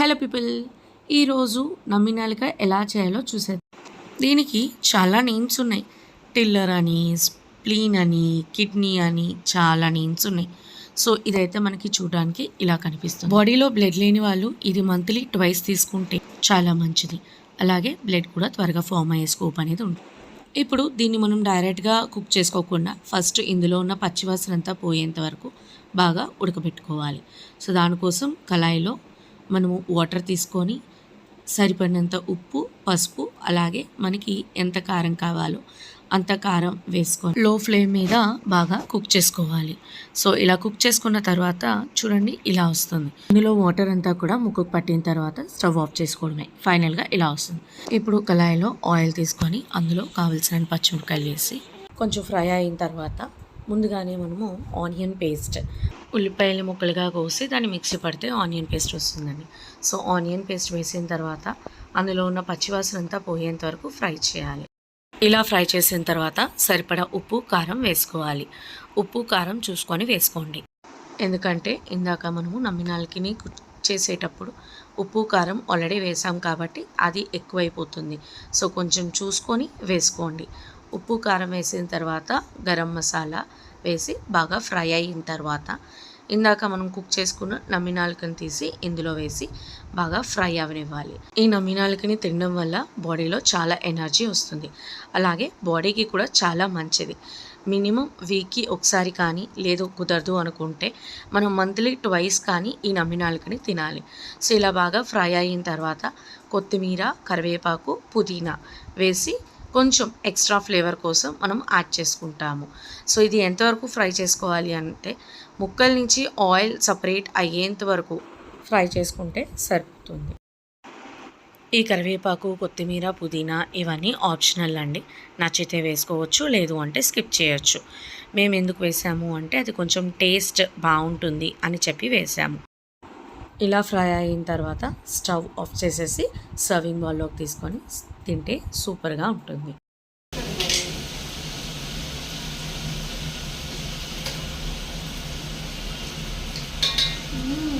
Hello people ఈరోజు నమ్మినాలిక ఎలా చేయాలో చూసేది దీనికి చాలా నేమ్స్ ఉన్నాయి. టిల్లర్ అని స్ప్లీన్ అని కిడ్నీ అని చాలా నేమ్స్ ఉన్నాయి. సో ఇదైతే మనకి చూడడానికి ఇలా కనిపిస్తుంది. బాడీలో బ్లడ్ లేని వాళ్ళు ఇది మంత్లీ ట్వైస్ తీసుకుంటే చాలా మంచిది. అలాగే బ్లడ్ కూడా త్వరగా ఫామ్ అయ్యే స్కోప్ అనేది ఉంటుంది. ఇప్పుడు దీన్ని మనం డైరెక్ట్గా కుక్ చేసుకోకుండా ఫస్ట్ ఇందులో ఉన్న పచ్చివాసన అంతా పోయేంత వరకు బాగా ఉడకబెట్టుకోవాలి. సో దానికోసం కళాయిలో మనము వాటర్ తీసుకొని సరిపడినంత ఉప్పు పసుపు అలాగే మనకి ఎంత కారం కావాలో అంత కారం వేసుకొని లో ఫ్లేమ్ మీద బాగా కుక్ చేసుకోవాలి. సో ఇలా కుక్ చేసుకున్న తర్వాత చూడండి ఇలా వస్తుంది. ఇందులో వాటర్ అంతా కూడా ముక్కుకు పట్టిన తర్వాత స్టవ్ ఆఫ్ చేసుకోవడమే. ఫైనల్గా ఇలా వస్తుంది. ఇప్పుడు కళాయిలో ఆయిల్ తీసుకొని అందులో కావలసిన పచ్చిమిరకాయలు వేసి కొంచెం ఫ్రై అయిన తర్వాత ముందుగానే మనము ఆనియన్ పేస్ట్. ఉల్లిపాయలు ముక్కలుగా కోసి దాన్ని మిక్సీ పడితే ఆనియన్ పేస్ట్ వస్తుందండి. సో ఆనియన్ పేస్ట్ వేసిన తర్వాత అందులో ఉన్న పచ్చివాసన అంతా పోయేంత వరకు ఫ్రై చేయాలి. ఇలా ఫ్రై చేసిన తర్వాత సరిపడా ఉప్పు కారం వేసుకోవాలి. ఉప్పు కారం చూసుకొని వేసుకోండి. ఎందుకంటే ఇందాక మనము నమ్మినాలకిని చేసేటప్పుడు ఉప్పు కారం ఆల్రెడీ వేసాం కాబట్టి అది ఎక్కువైపోతుంది. సో కొంచెం చూసుకొని వేసుకోండి. ఉప్పు కారం వేసిన తర్వాత గరం మసాలా వేసి బాగా ఫ్రై అయిన తర్వాత ఇందాక మనం కుక్ చేసుకున్న నమ్మినాలకని తీసి ఇందులో వేసి బాగా ఫ్రై అవనివ్వాలి. ఈ నమ్మినాలకని తినడం వల్ల బాడీలో చాలా ఎనర్జీ వస్తుంది. అలాగే బాడీకి కూడా చాలా మంచిది. మినిమం వీక్కి ఒకసారి కానీ లేదు కుదరదు అనుకుంటే మనం మంత్లీ ట్వైస్ కానీ ఈ నమ్మినాలకని తినాలి. సో ఇలా బాగా ఫ్రై అయిన తర్వాత కొత్తిమీర కరివేపాకు పుదీనా వేసి కొంచెం ఎక్స్ట్రా ఫ్లేవర్ కోసం మనం యాడ్ చేసుకుంటాము. సో ఇది ఎంతవరకు ఫ్రై చేసుకోవాలి అంటే ముక్కల నుంచి ఆయిల్ సపరేట్ అయ్యేంత వరకు ఫ్రై చేసుకుంటే సరిపోతుంది. ఈ కరివేపాకు కొత్తిమీర పుదీనా ఇవన్నీ ఆప్షనల్ అండి. నచ్చితే వేసుకోవచ్చు లేదు అంటే స్కిప్ చేయొచ్చు. మేము ఎందుకు వేసాము అంటే అది కొంచెం టేస్ట్ బాగుంటుంది అని చెప్పి వేసాము. ఇలా ఫ్రై అయిన తర్వాత స్టవ్ ఆఫ్ చేసేసి సర్వింగ్ బౌల్లోకి తీసుకొని తింటే సూపర్గా ఉంటుంది మ్మ్.